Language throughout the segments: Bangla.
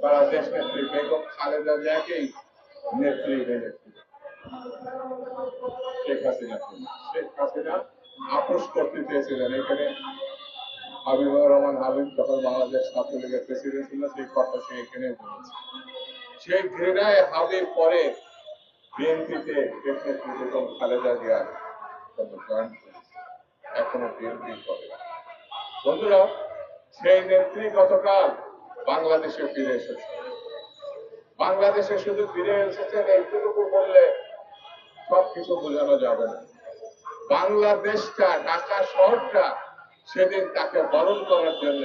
তারা দেশ নেত্রী বেগম খালেদা জিয়াকেই নেত্রী বেঁধেছিল শেখ হাসিনা শেখ হাসিনা আপোষ করতে চেয়েছিলেন এখানে হাবিবুর রহমান হাবিব যখন বাংলাদেশ ছাত্রলীগের প্রেসিডেন্ট ছিল সেই কথা সে এখানে বলেছে সেই ঘৃণায় হাবিব পরে বিএনপিতে দেশনেত্রী বেগম খালেদা জিয়ার এখনও বিএনপি করে বন্ধুরা সেই নেত্রী গতকাল বাংলাদেশে ফিরে এসেছে। বাংলাদেশে শুধু ফিরে এসেছেন এইটুকু বললে সবকিছু বোঝানো যাবে না। বাংলাদেশটা, ঢাকা শহরটা সেদিন তাকে বরণ করার জন্য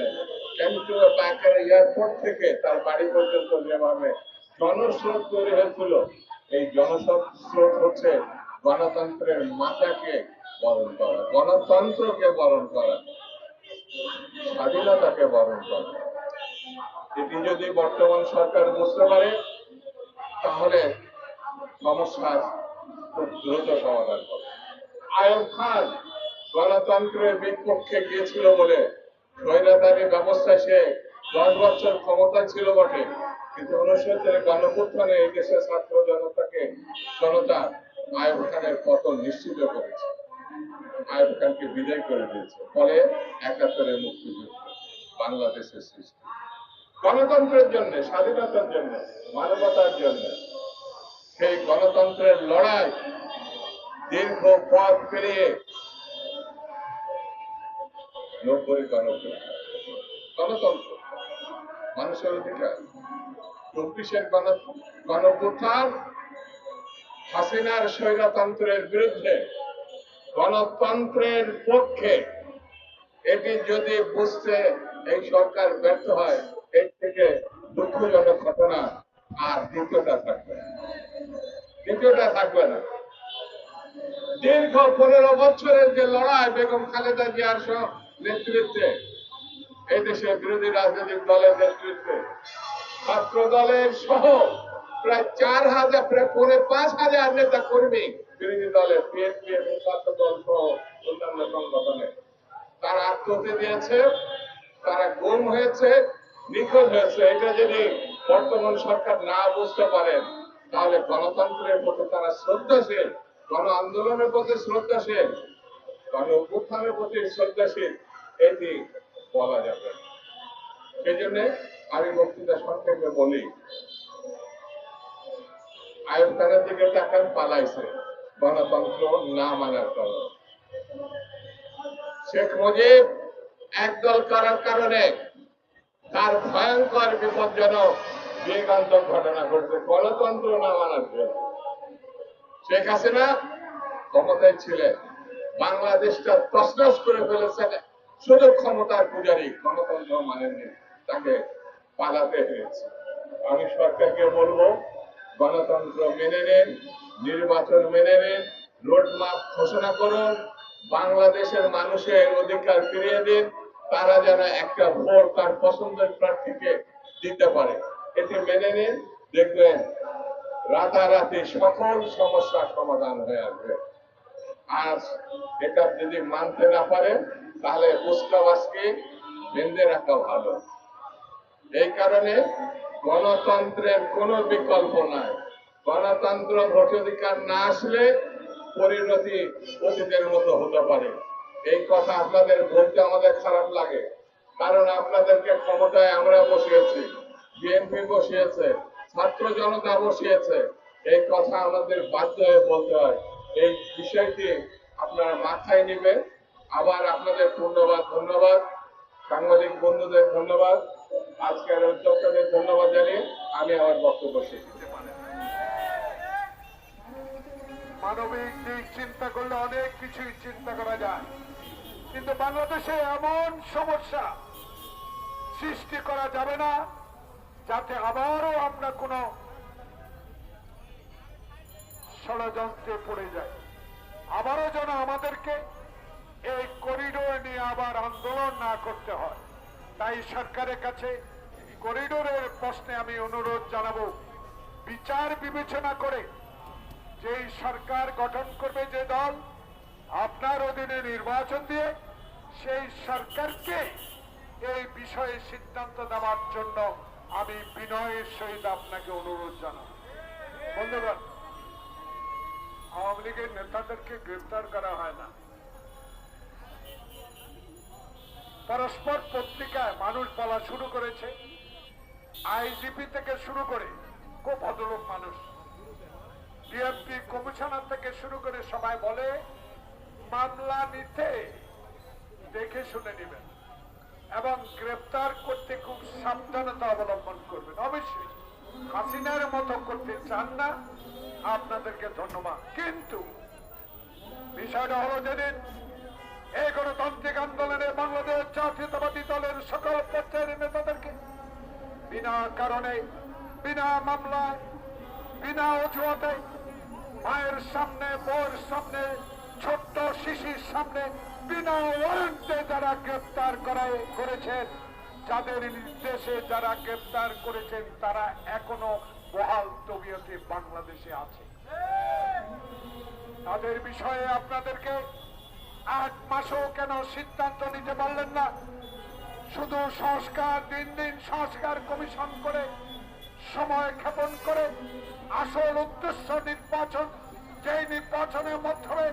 কিন্তু পাকের এয়ারপোর্ট থেকে তার বাড়ি পর্যন্ত যেভাবে জনস্রোত তৈরি হয়েছিল, এই জনস্রোত হচ্ছে গণতন্ত্রের মাথাকে বরণ করা, গণতন্ত্রকে বরণ করা, স্বাধীনতাকে বরণ করা। এটি যদি বর্তমান সরকার বুঝতে পারে, তাহলে সমস্যার খুব দ্রুত সমাধান করে আয়ব খান, গণতন্ত্রের বিপক্ষে গিয়েছিল বলে স্বৈরাচারী ব্যবস্থা সে দশ বছর ক্ষমতা ছিল বটে, কিন্তু উনসত্তরের গণপুত্থানে এই দেশের ছাত্র জনতাকে জনতা আয়ব খানের পতন নিশ্চিত করেছে। আয়ব খানকে বিদায় করে দিয়েছে, ফলে একাত্তরের মুক্তিযুদ্ধ বাংলাদেশের সৃষ্টি। গণতন্ত্রের জন্য, স্বাধীনতার জন্য, মানবতার জন্য। সেই গণতন্ত্রের লড়াই দীর্ঘ পথ পেরিয়ে নব্বই গণতন্ত্র। গণতন্ত্র, মানুষের অধিকার। চব্বিশের গণ গণপ্রথান হাসিনার স্বৈরতন্ত্রের বিরুদ্ধে গণতন্ত্রের পক্ষে এটি যদি বুঝতে এই সরকার ব্যর্থ হয় এর থেকে দুঃখজনক ঘটনা আর দ্বিতীয়টা থাকবে দ্বিতীয়টা থাকবে না। দীর্ঘ পনেরো বছরের যে লড়াই বেগম খালেদা জিয়ার সহ নেতৃত্বে, এই দেশের বিরোধী রাজনৈতিক দলের নেতৃত্বে, ছাত্র দলের সহ প্রায় চার হাজার, প্রায় পৌনে পাঁচ হাজার নেতা কর্মী বিরোধী দলের বিএনপি এবং ছাত্র দল সহ অন্যান্য সংগঠনে তারা আত্মহত্যা দিয়েছে, তারা গুম হয়েছে নিখোঁজ হয়েছে। এটা যদি বর্তমান সরকার না বুঝতে পারেন তাহলে গণতন্ত্রের প্রতি তারা শ্রদ্ধাশীল, গণ আন্দোলনের প্রতি শ্রদ্ধাশীল, গণ উত্থানের প্রতি শ্রদ্ধাশীল, এটি বলা যাবে সেই জন্য আমি বক্তৃতা সংক্ষেপে বলি আয়ুব দিকে তাকান, পালাইছে। গণতন্ত্র না মানার কারণে। শেখ মুজিব একদল করার কারণে তার ভয়ঙ্কর বিপজ্জনক যুগান্তক ঘটনা ঘটছে গণতন্ত্র না মানার জন্য শেখ হাসিনা ক্ষমতায় ছিলেন, বাংলাদেশটা তসনস করে ফেলেছেন, শুধু ক্ষমতার পূজারী গণতন্ত্র মানেননি, তাকে পালাতে হয়েছে। আমি সরকারকে বলব, গণতন্ত্র মেনে নেন, নির্বাচন মেনে নেন, রোডম্যাপ ঘোষণা করুন, বাংলাদেশের মানুষের অধিকার ফিরিয়ে দিন তারা যেন একটা ভোট তার পছন্দের প্রার্থীকে দিতে পারে। এটি মেনে নিন, দেখবেন রাতারাতি সকল সমস্যার সমাধান হয়ে আসবে। আর এটা যদি মানতে না পারেন, তাহলে উস্কাবাসকে বেঁধে রাখা ভালো। এই কারণে গণতন্ত্রের কোনো বিকল্প নাই। গণতন্ত্র ভোটাধিকার না আসলে পরিণতি অতীতের মতো হতে পারে। এই কথা আপনাদের বলতে আমাদের খারাপ লাগে। কারণ আপনাদেরকে ক্ষমতায় আমরা বসিয়েছি বিএনপি বসিয়েছে, ছাত্র জনতা বসিয়েছে। এই কথা আমাদের বাধ্য হয়ে বলতে হয়। এই বিষয়টি আপনারা মাথায় নেবেন। আবার আপনাদের ধন্যবাদ ধন্যবাদ। সাংবাদিক বন্ধুদের ধন্যবাদ। আজকের উদ্যোক্তাদের ধন্যবাদ জানিয়ে আমি আমার বক্তব্য শেষ করতে পারি মানবিক দিক চিন্তা করলে অনেক কিছুই চিন্তা করা যায়। কিন্তু বাংলাদেশে এমন সমস্যা সৃষ্টি করা যাবে না, যাতে আবারও আমরা কোনো ষড়যন্ত্রে পড়ে যাই। আবারও যেন আমাদেরকে এই করিডোর নিয়ে আবার আন্দোলন না করতে হয়। তাই সরকারের কাছে করিডোরের প্রশ্নে আমি অনুরোধ জানাব, বিচার বিবেচনা করে যেই সরকার গঠন করবে যে দল, আপনার অধীনে নির্বাচন দিয়ে সেই সরকারকে এই বিষয়ে সিদ্ধান্ত দেওয়ার জন্য আমি বিনয়ের সহিত আপনাকে অনুরোধ জানাই বন্ধুগণ, আওয়ামী লীগের নেতাদেরকে গ্রেফতার করা হয় না। পরস্পর পত্রিকায় মানুষ বলা শুরু করেছে, আইজিপি থেকে শুরু করে খুব ভদ্রলোক মানুষ। ডিএমপি কমিশনার থেকে শুরু করে সবাই বলে, মামলা নিতে দেখে শুনে নেবেন এবং গ্রেপ্তার করতে খুব সাবধানতা অবলম্বন করবেন। অবশ্যই হাসিনার মতো করতে চান না। আপনাদেরকে ধন্যবাদ। কিন্তু বিষয়টা হলো যেদিন এই গণতান্ত্রিক আন্দোলনে বাংলাদেশ জাতীয়তাবাদী দলের সকল পর্যায়ের নেতাদেরকে বিনা কারণে, বিনা মামলায়, বিনা অজুহাতে মায়ের সামনে বউর সামনে, ছোট্ট শিশির সামনে বিনা ওয়ারেন্টে যারা গ্রেপ্তার করায় করেছেন, যাদের নির্দেশে যারা গ্রেপ্তার করেছেন, তারা এখনও বহাল তবিয়তে বাংলাদেশে আছে। তাদের বিষয়ে আপনাদেরকে আট মাসও কেন সিদ্ধান্ত নিতে পারলেন না? শুধু সংস্কার, দিন দিন সংস্কার কমিশন করে সময় ক্ষেপণ করে আসল উদ্দেশ্য নির্বাচন। যেই নির্বাচনের মাধ্যমে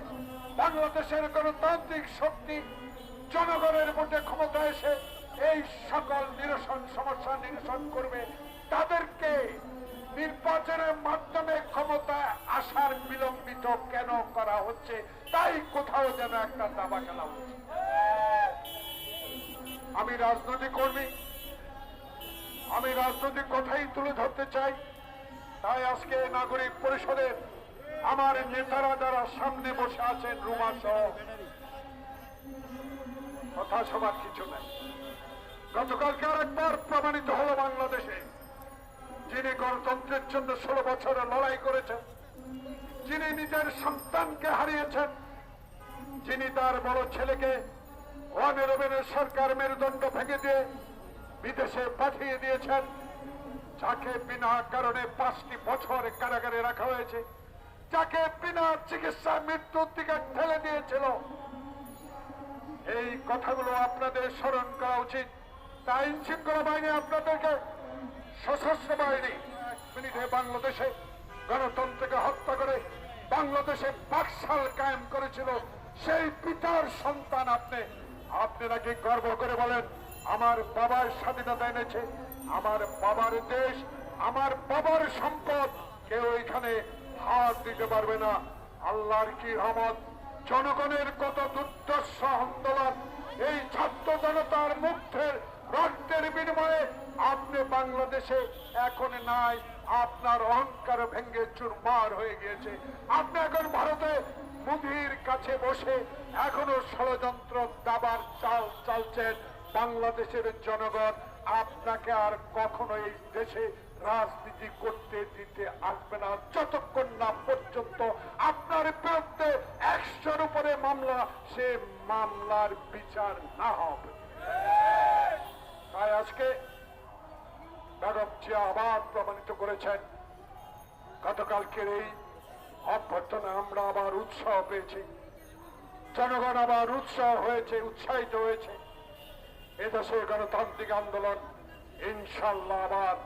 বাংলাদেশের গণতান্ত্রিক শক্তি জনগণের মধ্যে ক্ষমতা এসে এই সকল নিরসন সমস্যা নিরসন করবে, তাদেরকে নির্বাচনের মাধ্যমে ক্ষমতা আসার বিলম্বিত কেন করা হচ্ছে? তাই কোথাও যেন একটা দাবা খেলা হচ্ছে। আমি রাজনৈতিক কর্মী আমি রাজনৈতিক কথাই তুলে ধরতে চাই। তাই আজকে নাগরিক পরিষদের আমার নেতারা যারা সামনে বসে আছেন রুমা সহ, কথা সবার কিছু নাই। গতকালকে আরেকবার প্রমাণিত হলো বাংলাদেশে, যিনি গণতন্ত্রের জন্য ষোলো বছরে লড়াই করেছেন, যিনি নিজের সন্তানকে হারিয়েছেন, যিনি তার বড় ছেলেকে ওয়ানের সরকার মেরুদণ্ড ভেঙে দিয়ে বিদেশে পাঠিয়ে দিয়েছেন, যাকে বিনা কারণে পাঁচটি বছর কারাগারে রাখা হয়েছে, যাকে বিনা চিকিৎসা মৃত্যুর দিকে ঠেলে দিয়েছিল। এই কথাগুলো আপনাদের স্মরণ করা উচিত। তাই শৃঙ্খলা বাহিনী আপনাদেরকে সশস্ত্র বাহিনী মিনিটে বাংলাদেশে গণতন্ত্রকে হত্যা করে বাংলাদেশে বাকশাল কায়েম করেছিল। সেই পিতার সন্তান আপনি। আপনি নাকি গর্ব করে বলেন আমার বাবার স্বাধীনতা এনেছে, আমার বাবার দেশ, আমার বাবার সম্পদ। কেউ এখানে হাত দিতে পারবে না। আল্লাহর কি রহমত? জনগণের কত দুর্দর্শ আন্দোলন। এই ছাত্র জনতার মুগ্ধের রক্তের বিনিময়ে আপনি বাংলাদেশে এখন নাই, আপনার অহংকার ভেঙ্গে চুরমার হয়ে গিয়েছে। আপনি এখন ভারতে মুদির কাছে বসে এখনও ষড়যন্ত্র দাবার চাল চালছেন। বাংলাদেশের জনগণ আপনাকে আর কখনো এই দেশে রাজনীতি করতে, দিতে আসবে না। যতক্ষণ না পর্যন্ত আপনার বিরুদ্ধে একশোর উপরে মামলা, সে মামলার বিচার না হবে। তাই আজকে ম্যাডাম আবার প্রমাণিত করেছেন গতকালকের এই অভ্যর্থনা আমরা আবার উৎসাহ পেয়েছি। জনগণ আবার উৎসাহ হয়েছে, উৎসাহিত হয়েছে। এদেশে গণতান্ত্রিক আন্দোলন ইনশাল্লাহ আবার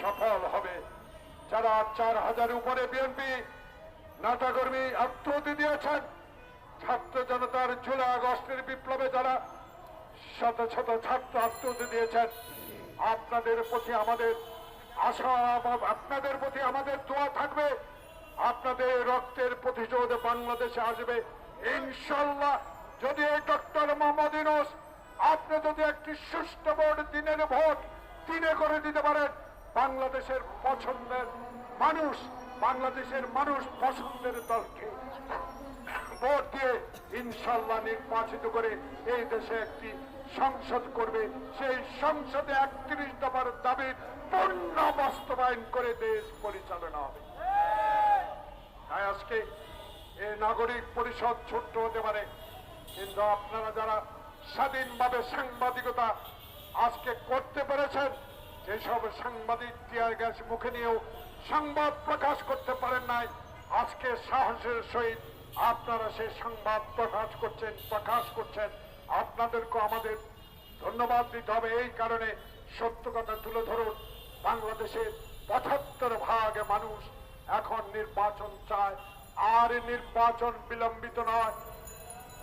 সফল হবে। যারা চার হাজার উপরে বিএনপি নেতাকর্মী আত্মহতি দিয়েছেন, ছাত্র জনতার জুলাই আগস্টের বিপ্লবে যারা শত শত ছাত্র আত্মহতি দিয়েছেন, আপনাদের প্রতি আমাদের আশা, আপনাদের প্রতি আমাদের দোয়া থাকবে। আপনাদের রক্তের প্রতিশোধ বাংলাদেশে আসবে। ইনশাল্লাহ যদি ডক্টর মোহাম্মদ ইউনূস আপনি যদি একটি সুষ্ঠু ভোট দিনের ভোট দিনে করে দিতে পারেন, বাংলাদেশের পছন্দের মানুষ, বাংলাদেশের মানুষ পছন্দের দলকে ভোট দিয়ে ইনশাল্লাহ নির্বাচিত করে এই দেশে একটি সংসদ করবে। সেই সংসদে একত্রিশ দফার দাবির পূর্ণ বাস্তবায়ন করে দেশ পরিচালনা হবে। তাই আজকে এই নাগরিক পরিষদ ছোট্ট হতে পারে। কিন্তু আপনারা যারা স্বাধীনভাবে সাংবাদিকতা আজকে করতে পেরেছেন, যেসব সাংবাদিক টিয়ার গ্যাস মুখে নিয়েও সংবাদ প্রকাশ করতে পারেন নাই, আজকে সাহসের সহিত আপনারা সেই সংবাদ প্রকাশ করছেন প্রকাশ করছেন। আপনাদেরকে আমাদের ধন্যবাদ দিতে হবে। এই কারণে সত্য কথা তুলে ধরুন, বাংলাদেশের পঁচাত্তর ভাগ মানুষ এখন নির্বাচন চায়। আর নির্বাচন বিলম্বিত নয়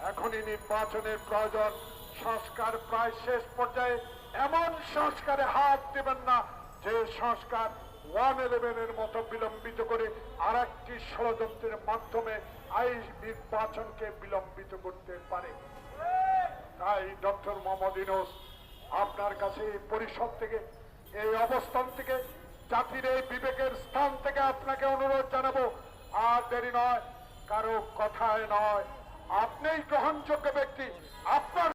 এখনই নির্বাচনের প্রয়োজন। সংস্কার প্রায় শেষ পর্যায়ে। এমন সংস্কারে হাত দেবেন না যে সংস্কার ওয়ান ইলেভেনের মতো বিলম্বিত করে আর একটি ষড়যন্ত্রের মাধ্যমে এই নির্বাচনকে বিলম্বিত করতে পারে। তাই ডক্টর মোহাম্মদ ইনোস আপনার কাছে এই পরিষদ থেকে, এই অবস্থান থেকে, জাতির এই বিবেকের স্থান থেকে আপনাকে অনুরোধ জানাব। আর দেরি নয়, কারও কথায় নয়। আপনিই গ্রহণযোগ্য ব্যক্তি আপনার